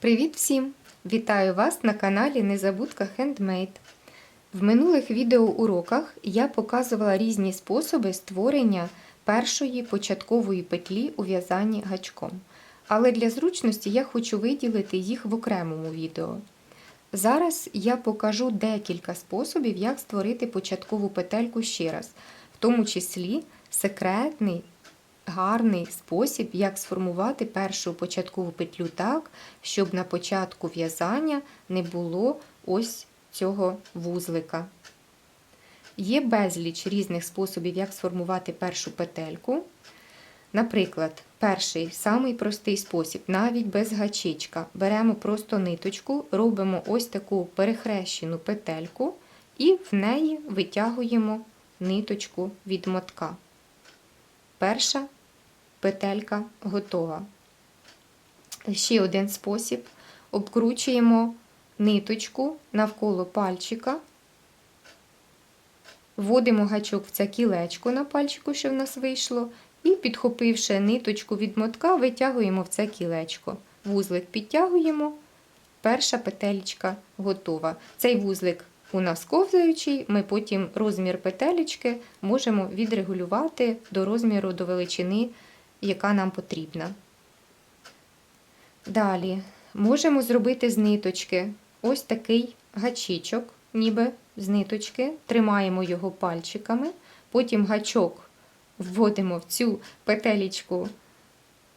Привіт всім! Вітаю вас на каналі Незабудка Handmade. В минулих відеоуроках я показувала різні способи створення першої початкової петлі у в'язанні гачком. Але для зручності я хочу виділити їх в окремому відео. Зараз я покажу декілька способів, як створити початкову петельку ще раз, в тому числі секретний гарний спосіб, як сформувати першу початкову петлю так, щоб на початку в'язання не було ось цього вузлика. Є безліч різних способів, як сформувати першу петельку. Наприклад, перший самий простий спосіб, навіть без гачечка. Беремо просто ниточку, робимо ось таку перехрещену петельку і в неї витягуємо ниточку від мотка. Перша петелька готова. Ще один спосіб. Обкручуємо ниточку навколо пальчика, вводимо гачок в це кілечко на пальчику, що в нас вийшло, і, підхопивши ниточку від мотка, витягуємо в це кілечко. Вузлик підтягуємо, перша петелечка готова. Цей вузлик у нас ковзаючий, ми потім розмір петелечки можемо відрегулювати до розміру до величини, яка нам потрібна. Далі можемо зробити з ниточки ось такий гачічок, ніби з ниточки, тримаємо його пальчиками, потім гачок вводимо в цю петелечку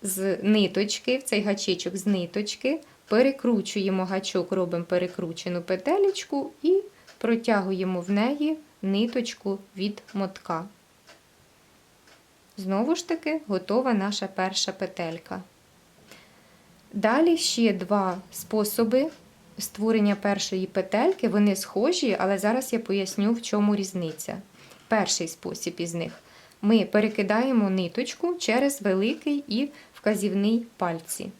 з ниточки, в цей гачечок з ниточки, перекручуємо гачок, робимо перекручену петелечку і протягуємо в неї ниточку від мотка. Знову ж таки, готова наша перша петелька. Далі ще два способи створення першої петельки. Вони схожі, але зараз я поясню, в чому різниця. Перший спосіб із них. Ми перекидаємо ниточку через великий і вказівний пальці.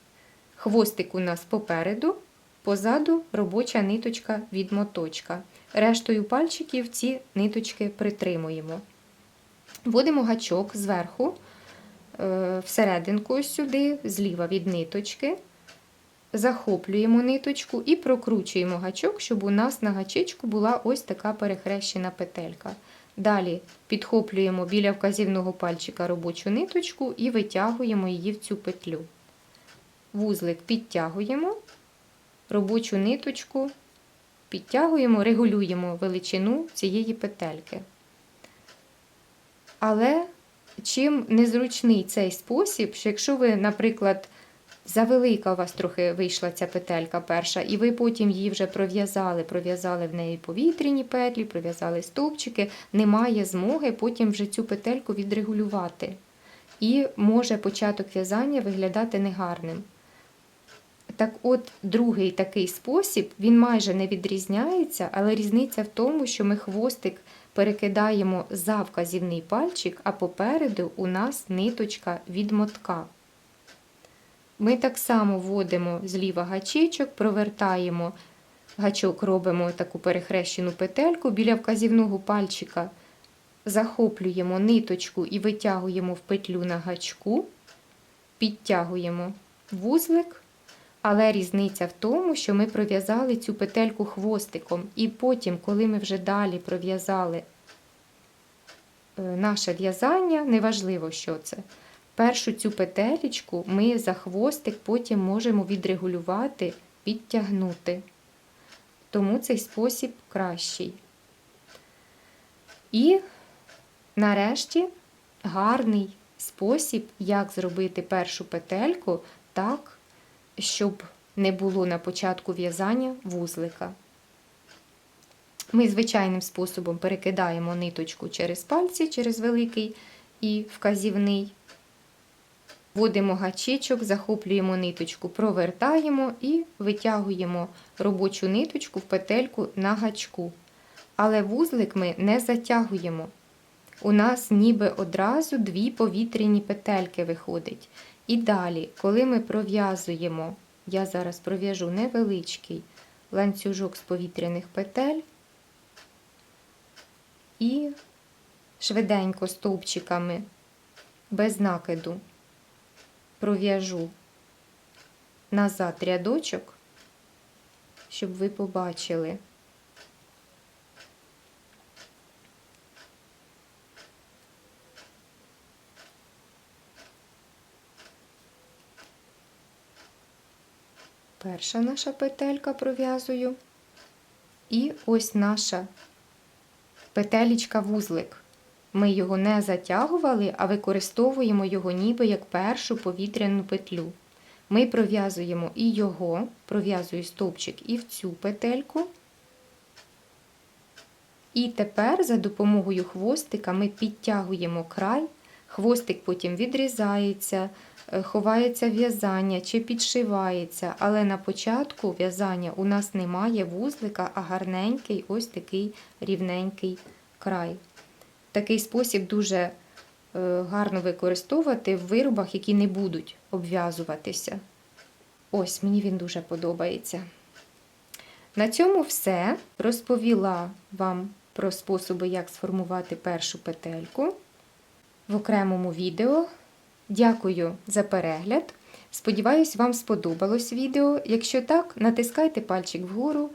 Хвостик у нас попереду, позаду робоча ниточка від моточка. Рештою пальчиків ці ниточки притримуємо. Вводимо гачок зверху, е, всерединку сюди, зліва від ниточки, захоплюємо ниточку і прокручуємо гачок, щоб у нас на гачечку була ось така перехрещена петелька. Далі підхоплюємо біля вказівного пальчика робочу ниточку і витягуємо її в цю петлю. Вузлик підтягуємо, робочу ниточку підтягуємо, регулюємо величину цієї петельки. Але чим незручний цей спосіб, що якщо ви, наприклад, завелика у вас трохи вийшла ця петелька перша, і ви потім її вже пров'язали, пров'язали в неї повітряні петлі, пров'язали стовпчики, немає змоги потім вже цю петельку відрегулювати. І може початок в'язання виглядати негарним. Так от, другий такий спосіб, він майже не відрізняється, але різниця в тому, що ми хвостик перекидаємо за вказівний пальчик, а попереду у нас ниточка від мотка. Ми так само вводимо зліва гачечок, провертаємо гачок, робимо таку перехрещену петельку біля вказівного пальчика, захоплюємо ниточку і витягуємо в петлю на гачку, підтягуємо вузлик. Але різниця в тому, що ми пров'язали цю петельку хвостиком, і потім, коли ми вже далі пров'язали е, наше в'язання, неважливо, що це. Першу цю петелечку ми за хвостик потім можемо відрегулювати, підтягнути. Тому цей спосіб кращий. І нарешті гарний спосіб, як зробити першу петельку так, щоб не було на початку в'язання вузлика. Ми звичайним способом перекидаємо ниточку через пальці, через великий і вказівний. Вводимо гачечок, захоплюємо ниточку, провертаємо і витягуємо робочу ниточку в петельку на гачку. Але вузлик ми не затягуємо. У нас ніби одразу дві повітряні петельки виходить. І далі, коли ми пров'язуємо, я зараз пров'яжу невеличкий ланцюжок з повітряних петель і швиденько стовпчиками без накиду пров'яжу назад рядочок щоб ви побачили. Перша наша петелька пров'язую. І ось наша петелічка вузлик. Ми його не затягували, а використовуємо його ніби як першу повітряну петлю. Ми пров'язуємо і його, пров'язую стовпчик і в цю петельку. І тепер за допомогою хвостика ми підтягуємо край, хвостик потім відрізається, ховається в'язання чи підшивається, але на початку в'язання у нас немає вузлика, а гарненький ось такий рівненький край. Такий спосіб дуже е, гарно використовувати в виробах, які не будуть обв'язуватися. Ось, мені він дуже подобається. На цьому все. Розповіла вам про способи, як сформувати першу петельку в окремому відео. Дякую за перегляд. Сподіваюсь, вам сподобалось відео. Якщо так, натискайте пальчик вгору,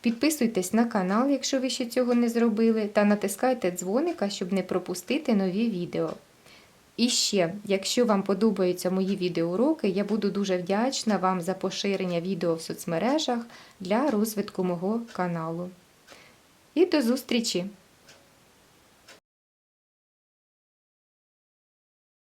підписуйтесь на канал, якщо ви ще цього не зробили, та натискайте дзвоника, щоб не пропустити нові відео. І ще, якщо вам подобаються мої відеоуроки, я буду дуже вдячна вам за поширення відео в соцмережах для розвитку мого каналу. І до зустрічі!